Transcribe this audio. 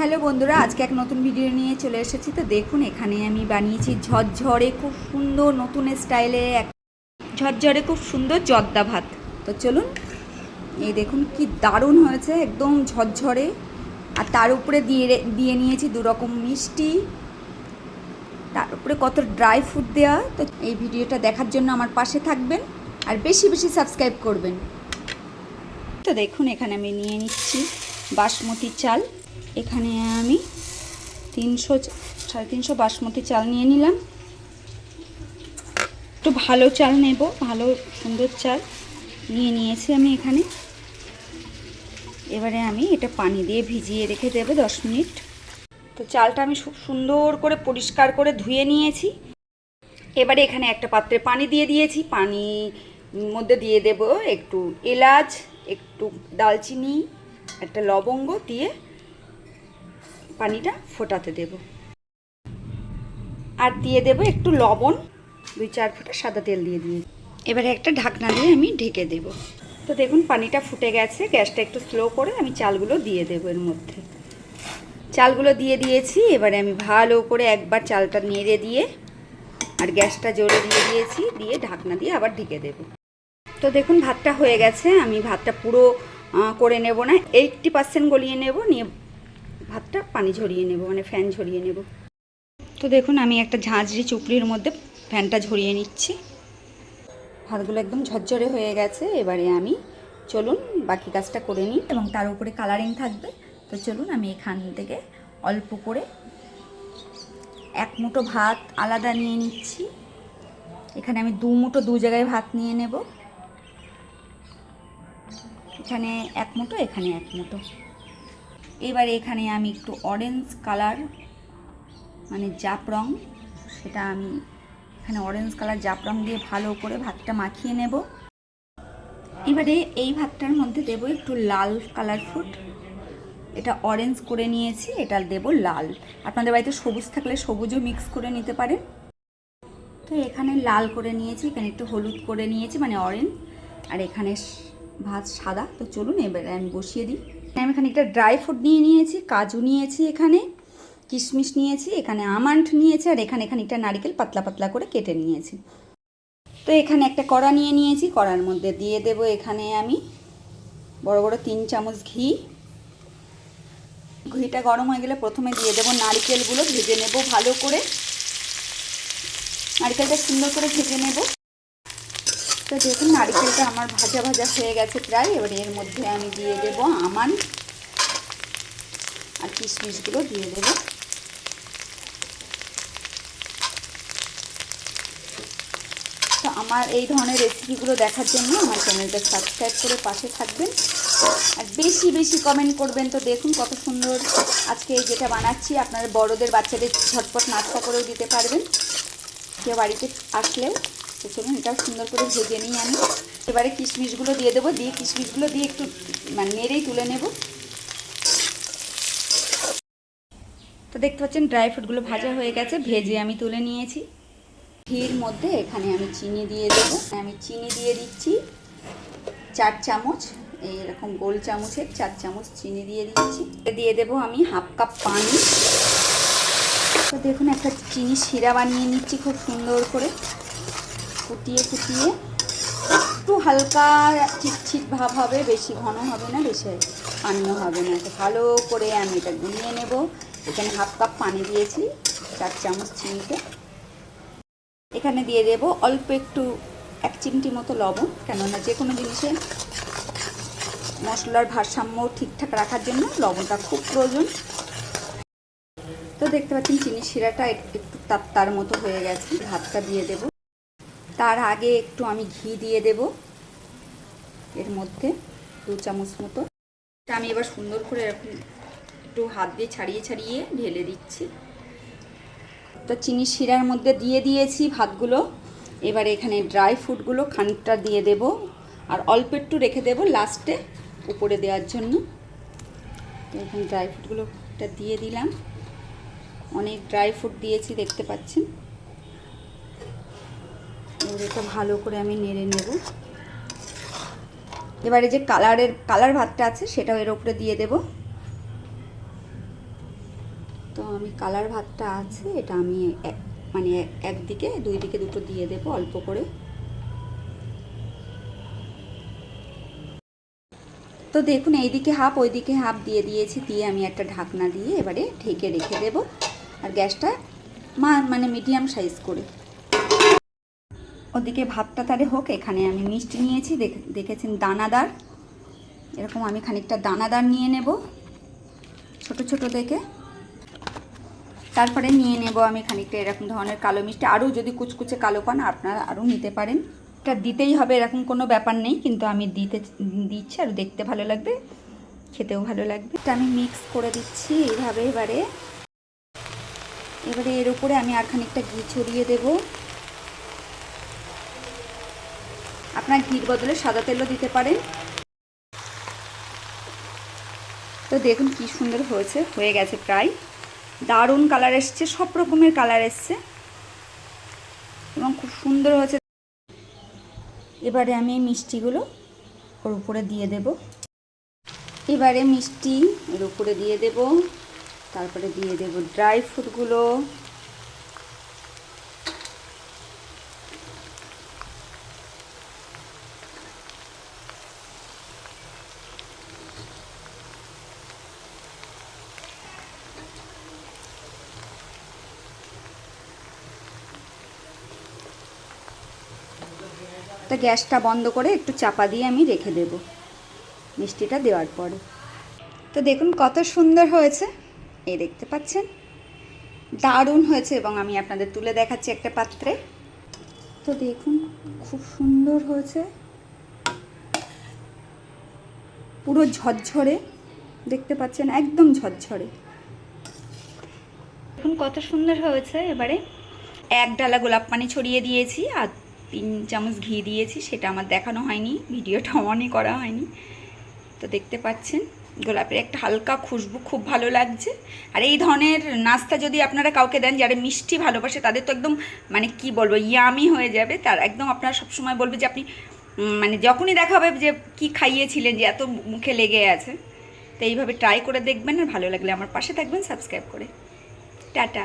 Hello বন্ধুরা, আজকে এক নতুন ভিডিও নিয়ে চলে এসেছি। তো দেখুন, এখানে আমি বানিয়েছি ঝরঝরে খুব সুন্দর নতুন স্টাইলে এক ঝরঝরে খুব সুন্দর জর্দা ভাত। তো চলুন, এই দেখুন কি দারুণ হয়েছে, একদম ঝরঝরে। আর তার উপরে দিয়ে দিয়ে নিয়েছি দু রকম মিষ্টি। তার উপরে কত ড্রাই ফ্রুট দেওয়া তো এই ভিডিওটা দেখার জন্য আমার পাশে থাকবেন আর বেশি বেশি সাবস্ক্রাইব করবেন। তো দেখুন, এখানে আমি নিয়ে নিচ্ছি বাসমতি চাল। এখানে আমি তিনশো সাড়ে তিনশো বাসমতি চাল নিয়ে নিলাম। একটু ভালো চাল নেব, ভালো সুন্দর চাল নিয়ে নিয়েছি আমি এখানে। এবারে আমি এটা পানি দিয়ে ভিজিয়ে রেখে দেবো দশ মিনিট। তো চালটা আমি সুন্দর করে পরিষ্কার করে ধুয়ে নিয়েছি। এবারে এখানে একটা পাত্রে পানি দিয়ে দিয়েছি। পানি মধ্যে দিয়ে দেব একটু এলাচ, একটু দালচিনি, একটা লবঙ্গ দিয়ে পানিটা ফোটাতে দেব। আর দিয়ে দেব একটু লবণ, দুই চার ফোঁটা সাদা তেল দিয়ে দিয়ে এবারে একটা ঢাকনা দিয়ে আমি ঢেকে দেব। তো দেখুন পানিটা ফুটে গেছে, গ্যাসটা একটু স্লো করে আমি চালগুলো দিয়ে দেবো এর মধ্যে। চালগুলো দিয়ে দিয়েছি, এবারে আমি ভালো করে একবার চালটা নেড়ে দিয়ে আর গ্যাসটা জোরে দিয়ে দিয়েছি, দিয়ে ঢাকনা দিয়ে আবার ঢেকে দেব। তো দেখুন ভাতটা হয়ে গেছে, আমি ভাতটা পুরো করে নেব না এইটটি পার্সেন্ট গলিয়ে নেব, নিয়ে ভাতটা পানি ঝরিয়ে নেব মানে ফ্যান ঝরিয়ে নেব। তো দেখুন, আমি একটা ঝাঁঝরি চুপড়ির মধ্যে ফ্যানটা ঝরিয়ে নিচ্ছি। ভাতগুলো একদম ঝরঝরে হয়ে গেছে, এবারে আমি চলুন বাকি কাজটা করে নিই এবং তার উপরে কালারিং থাকবে। তো চলুন, আমি এখান থেকে অল্প করে এক মুঠো ভাত আলাদা নিয়ে নিচ্ছি। এখানে আমি দু মুঠো দু জায়গায় ভাত নিয়ে নেব। এখানে এক মুঠো, এখানে এক মুঠো। এবারে এখানে আমি একটু অরেঞ্জ কালার মানে জাপ রং সেটা আমি এখানে অরেঞ্জ কালার জাপ রং দিয়ে ভালো করে ভাতটা মাখিয়ে নেব। এবারে এই ভাতটার মধ্যে দেব একটু লাল কালার ফুড এটা অরেঞ্জ করে নিয়েছি, এটা দেব লাল। আপনাদের বাড়িতে সবুজ থাকলে সবুজও মিক্স করে নিতে পারেন। তো এখানে লাল করে নিয়েছি, এখানে একটু হলুদ করে নিয়েছি মানে অরেঞ্জ আর এখানে ভাত সাদা। তো চলুন এবারে আমি বসিয়ে দিই। আমি এখানে একটা ড্রাই ফ্রুট নিয়ে নিয়েছি, কাজু নিয়েছি এখানে, কিশমিশ নিয়েছি, এখানে আমান্ড নিয়েছি, আর এখানে খানিকটা নারকেল পাতলা পাতলা করে কেটে নিয়েছি। তো এখানে একটা কড়া নিয়ে নিয়েছি, কড়ার মধ্যে দিয়ে দেব এখানে আমি বড় বড় তিন চামচ ঘি। ঘিটা গরম হয়ে গেলে প্রথমে দিয়ে দেবো নারকেলগুলো, ভেজে নেব ভালো করে। নারকেলটা সুন্দর করে ভেজে নেব। তো দেখুন নারকেলটা আমার ভাজা ভাজা হয়ে গেছে প্রায়। এবার এর মধ্যে আমি দিয়ে দেব আমান আর কিশমিশগুলো দিয়ে দেব। তো আমার এই ধরনের রেসিপিগুলো দেখার জন্য আমার চ্যানেলটা সাবস্ক্রাইব করে পাশে থাকবেন। আর বেশি বেশি কমেন্ট করবেন তো দেখুন কত সুন্দর আজকে যেটা বানাচ্ছি, আপনারা বড়দের বাচ্চাদের ঝটপট নাস্তা করেও দিতে পারবেন। কেউ বাড়িতে আসলেও তো চলুন, এটা সুন্দর করে ভেজে নিই আমি। এবারে কিশমিশগুলো দিয়ে দেবো, দিয়ে কিশমিশগুলো দিয়ে একটু মানে নেড়েই তুলে নেব। তো দেখতে পাচ্ছেন, ড্রাই ফ্রুটগুলো ভাজা হয়ে গেছে, ভেজে আমি তুলে নিয়েছি। ঘির মধ্যে এখানে আমি চিনি দিয়ে দেবো। আমি চিনি দিয়ে দিচ্ছি চার চামচ এইরকম গোল চামচের চার চামচ চিনি দিয়ে দিচ্ছি। দিয়ে দেবো আমি হাফ কাপ পানি। তো দেখুন, একটা চিনি শিরা বানিয়ে নিচ্ছি খুব সুন্দর করে। ফুটিয়ে ফুটিয়ে একটু হালকা চিটচিট ভাব হবে, বেশি ঘন হবে না, বেশি পানীয় হবে না। তো ভালো করে আমি এটা গুলিয়ে নেব। এখানে হাফ কাপ পানি দিয়েছি, চার চামচ চিনিতে। এখানে দিয়ে দেব অল্প একটু এক চিমটি মতো লবণ, কেননা যে কোনো জিনিসে মশলার ভারসাম্য ঠিকঠাক রাখার জন্য লবণটা খুব প্রয়োজন। তো দেখতে পাচ্ছেন চিনি শিরাটা একটু তার মতো হয়ে গেছে। ভাতটা দিয়ে দেব। তার আগে একটু আমি ঘি দিয়ে দেব। এর মধ্যে দু চামচ মতো। আমি এবার সুন্দর করে এরকম একটু হাত দিয়ে ছাড়িয়ে ছাড়িয়ে ঢেলে দিচ্ছি। তো চিনি শিরার মধ্যে দিয়ে দিয়েছি ভাতগুলো। এবার এখানে ড্রাই ফ্রুটগুলো খানিকটা দিয়ে দেব। আর অল্প একটু রেখে দেব লাস্টে উপরে দেওয়ার জন্য। এখানে ড্রাই ফ্রুটগুলোটা দিয়ে দিলাম। অনেক ড্রাই ফ্রুট দিয়েছি, দেখতে পাচ্ছেন? এটা ভালো করে আমি নেড়ে নেব। এবারে যে কালারের, কালার ভাতটা আছে সেটাও এর উপরে দিয়ে দেব। তো আমি কালার ভাতটা আছে, এটা আমি এক- মানে একদিকে দুই দিকে দুটো দিয়ে দেব অল্প করে। তো দেখুন, এইদিকে হাফ, ওইদিকে হাফ দিয়ে দিয়েছি, দিয়ে আমি একটা ঢাকনা দিয়ে এবারে ঢেকে রেখে দেব। আর গ্যাসটা মানে মিডিয়াম সাইজ করে। ওদিকে ভাতটা তারে হোক, এখানে আমি মিষ্টি নিয়েছি, দেখ- দেখেছেন দানাদার। এরকম আমি খানিকটা দানাদার নিয়ে নেব, ছোট ছোট দেখে। তারপরে নিয়ে নেব আমি খানিকটা এরকম ধরনের কালো মিষ্টি। আরও যদি কুচকুচে কালো পান, আপনারা আরও নিতে পারেন। এটা দিতেই হবে, এরকম কোনো ব্যাপার নেই, কিন্তু আমি দিতে, দিচ্ছি আর দেখতে ভালো লাগবে, খেতেও ভালো লাগবে। এটা আমি মিক্স করে দিচ্ছি এইভাবে এবারে। এবারে এর উপরে আমি আর খানিকটা ঘি ছড়িয়ে দেব। আপনার ঘির বদলে সাদা তেলও দিতে পারেন। তো দেখুন কি সুন্দর হয়েছে, হয়ে গেছে প্রায়। দারুণ কালার এসছে, সব রকমের কালার এসছে। এবং খুব সুন্দর হয়েছে। এবারে আমি এই মিষ্টিগুলো ওর উপরে দিয়ে দেব। এবারে মিষ্টি এর উপরে দিয়ে দেব। তারপরে দিয়ে দেব ড্রাই ফ্রুটগুলো। তা গ্যাসটা বন্ধ করে একটু চাপা দিয়ে আমি রেখে দেব মিষ্টিটা দেওয়ার পরে। তো দেখুন কত সুন্দর হয়েছে। এই দেখতে পাচ্ছেন? দারুণ হয়েছে এবং আমি আপনাদের তুলে দেখাচ্ছি একটা পাত্রে। তো দেখুন খুব সুন্দর হয়েছে। পুরো ঝরঝরে দেখতে পাচ্ছেন, একদম ঝরঝরে। দেখুন কত সুন্দর হয়েছে এবারে। এক ডালা গোলাপ পানি ছড়িয়ে দিয়েছি আর তিন চামচ ঘি দিয়েছি, সেটা আমার দেখানো হয়নি ভিডিওটা অনই করা হয়নি। তো দেখতে পাচ্ছেন, গোলাপের একটা হালকা খুশবু, খুব ভালো লাগছে। আর এই ধরনের নাস্তা যদি আপনারা কাউকে দেন যারা মিষ্টি ভালোবাসে, তাদের তো একদম মানে কি বলব, ইয়ামি হয়ে যাবে। তার একদম আপনারা সবসময় বলবে যে আপনি মানে যখনই দেখা হবে যে কি খাইয়েছিলেন, যে এত মুখে লেগে আছে। তো এইভাবে ট্রাই করে দেখবেন আর ভালো লাগলে আমার পাশে থাকবেন সাবস্ক্রাইব করে। টাটা।